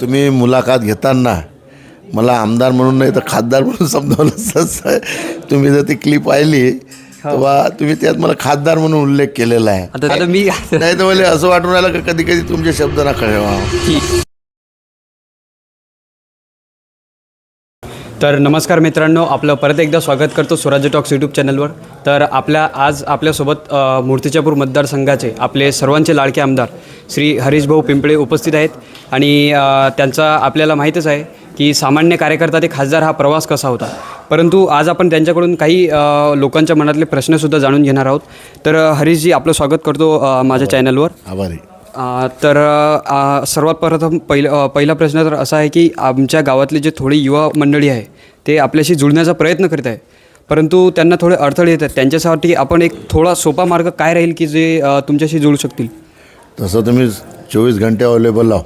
तुम्ही मुलाखत घेताना मला आमदार म्हणून नाही तर खासदार म्हणून समजावलं. तुम्ही जर ती क्लिप पाहिली तेव्हा तुम्ही त्यात मला खासदार म्हणून उल्लेख केलेला आहे. मी नाही तर मला असं वाटून राहिलं का कधी कधी तुमचे शब्द ना कळवा तर नमस्कार मित्रांनो आपलं परत एकदा स्वागत करतो स्वराज्य टॉक्स यूट्यूब चॅनलवर. तर आपल्या आज आपल्यासोबत मूर्तिजापूर मतदारसंघाचे आपले सर्वांचे लाडके आमदार श्री हरीश भाऊ पिंपळे उपस्थित आहेत. आणि त्यांचा आपल्याला माहीतच आहे की सामान्य कार्यकर्ता ते खासदार हा प्रवास कसा होता. परंतु आज आपण त्यांच्याकडून काही लोकांच्या मनातले प्रश्नसुद्धा जाणून घेणार आहोत. तर हरीशजी आपलं स्वागत करतो माझ्या चॅनलवर. आभारी. तर सर्वात प्रथम पहिलं पहिला प्रश्न तर असा आहे की आमच्या गावातले जे थोडी युवा मंडळी आहे ते आपल्याशी जुळण्याचा प्रयत्न करीत आहे. परंतु त्यांना थोडे अडथळे येतात. त्यांच्यासाठी आपण एक थोडा सोपा मार्ग काय राहील की जे तुमच्याशी जुळू शकतील? तसं तुम्ही चोवीस घंटे अवेलेबल आहो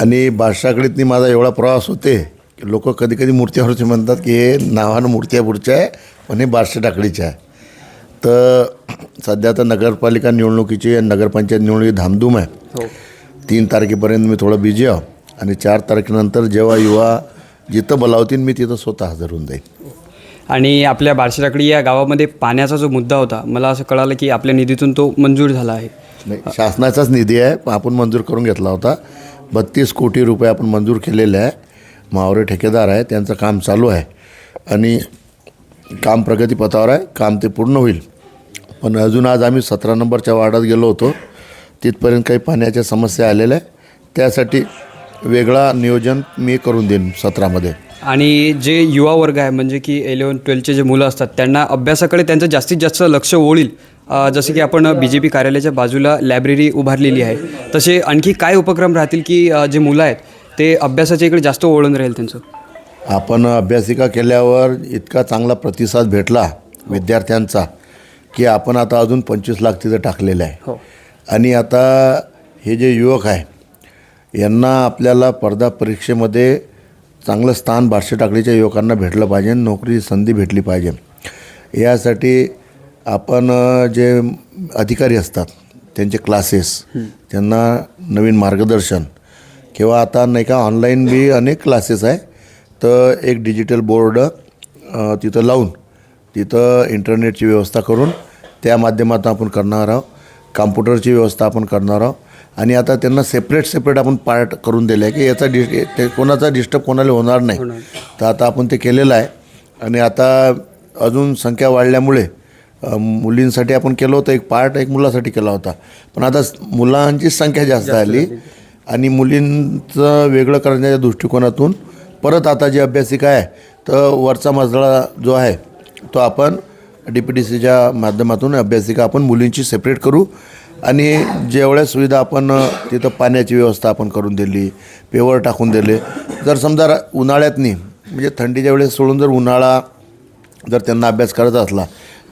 आणि बादशाकडीतनी माझा एवढा प्रवास होते की लोक कधी कधी मूर्त्यावरचे म्हणतात की हे नावानं मूर्त्यापूरचं आहे पण हे बादशा टाकडीचे आहे. तर सध्या तर नगरपालिका निवडणुकीची आणि नगरपंचायत निवडणुकी धामधूम आहे. हो. तीन तारखेपर्यंत मी थोडं बिझी आहो आणि चार तारखेनंतर जेव्हा युवा जिथं बोलावतील मी तिथं स्वतः हजर होऊन जाईल आणि आपल्या बार्शीटाकडी या गावामध्ये पाण्याचा जो मुद्दा होता मला असं कळालं की आपल्या निधीतून तो मंजूर झाला आहे. नाही शासनाचाच निधी आहे पण आपण मंजूर करून घेतला होता. बत्तीस कोटी रुपये आपण मंजूर केलेले आहे. मावरे ठेकेदार आहे त्यांचं काम चालू आहे. आणि काम प्रगतीपथावर आहे काम ते पूर्ण होईल. पण अजून आज आम्ही सतरा नंबरच्या वार्डात गेलो होतो. तिथपर्यंत काही पाण्याच्या समस्या आलेल्या आहे त्यासाठी वेगळा नियोजन मी करून देईन सत्रामध्ये. आणि जे युवा वर्ग आहे म्हणजे की इलेवन ट्वेल्थचे जे मुलं असतात त्यांना अभ्यासाकडे त्यांचं जास्तीत जास्त लक्ष ओळील. जसे की आपण बी जे पी कार्यालयाच्या बाजूला लायब्ररी उभारलेली आहे. तसे आणखी काय उपक्रम राहतील की जे मुलं आहेत ते अभ्यासाच्या इकडे जास्त वळून राहील त्यांचं? आपण अभ्यासिका केल्यावर इतका चांगला प्रतिसाद भेटला विद्यार्थ्यांचा की आपण आता अजून पंचवीस लाख तिथं टाकलेलं आहे. हो. आणि आता हे जे युवक आहे यांना आपल्याला स्पर्धा परीक्षेमध्ये चांगलं स्थान बारशे टाकडीच्या युवकांना भेटलं पाहिजे नोकरी संधी भेटली पाहिजे. यासाठी आपण जे अधिकारी असतात त्यांचे क्लासेस त्यांना नवीन मार्गदर्शन किंवा आता नाही का ऑनलाईन बी अनेक क्लासेस आहे. तर एक डिजिटल बोर्ड तिथं लावून तिथं इंटरनेटची व्यवस्था करून त्या माध्यमातून आपण करणार आहोत. कॉम्प्युटरची व्यवस्था आपण करणार आहोत. आणि आता त्यांना सेपरेट सेपरेट आपण पार्ट करून दिलं आहे की याचा डिस ते कोणाचा डिस्टर्ब कोणाला होणार नाही. तर आता आपण ते केलेलं आहे. आणि आता अजून संख्या वाढल्यामुळे मुलींसाठी आपण केलं होतं एक पार्ट एक मुलासाठी केला होता. पण आता मुलांची संख्या जास्त आली आणि मुलींचं वेगळं करण्याच्या दृष्टिकोनातून परत आता जी अभ्यासिका आहे तर वरचा मजला जो आहे तो आपण डी पी डी सीच्या माध्यमातून अभ्यासिका आपण मुलींची सेपरेट करू. आणि जेवढ्या सुविधा आपण तिथं पाण्याची व्यवस्था आपण करून दिली पेवर टाकून दिले. जर समजा उन्हाळ्यातनी म्हणजे थंडीच्या वेळेस सोडून जर उन्हाळा जर त्यांना अभ्यास करत असला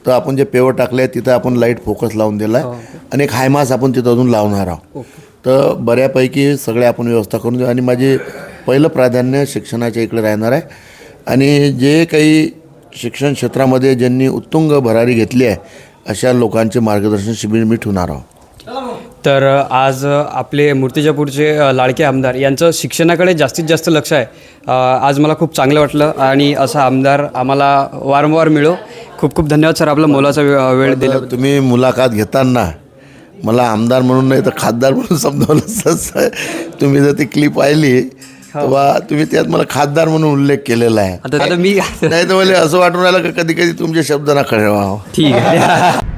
तर आपण जे पेवर टाकले आहे तिथं आपण लाइट फोकस लावून दिला आहे आणि एक हायमास आपण तिथं अजून लावणार आहोत. तर बऱ्यापैकी सगळे आपण व्यवस्था करून देऊ. आणि माझे पहिलं प्राधान्य शिक्षणाच्या इकडे राहणार आहे. आणि जे काही शिक्षण क्षेत्रामध्ये ज्यांनी उत्तुंग भरारी घेतली आहे अशा लोकांचे मार्गदर्शन शिबिर मी ठेवणार आहोत. तर आज आपले मूर्तिजापूरचे लाडके आमदार यांचं शिक्षणाकडे जास्तीत जास्त लक्ष आहे. आज मला खूप चांगलं वाटलं आणि असा आमदार आम्हाला वारंवार मिळो. खूप खूप धन्यवाद सर. आपला मोलाचा वे- वेळ दिला. तर तुम्ही मुलाखत घेताना मला आमदार म्हणून नाही तर खासदार म्हणून समजावलं. तुम्ही जर ती क्लिप पाहिली तेव्हा तुम्ही त्यात मला खासदार म्हणून उल्लेख केलेला आहे. आता आता मी नाही तर मला असं वाटून राहिलं का कधी कधी तुमचे शब्द ना कळवा ठीक आहे.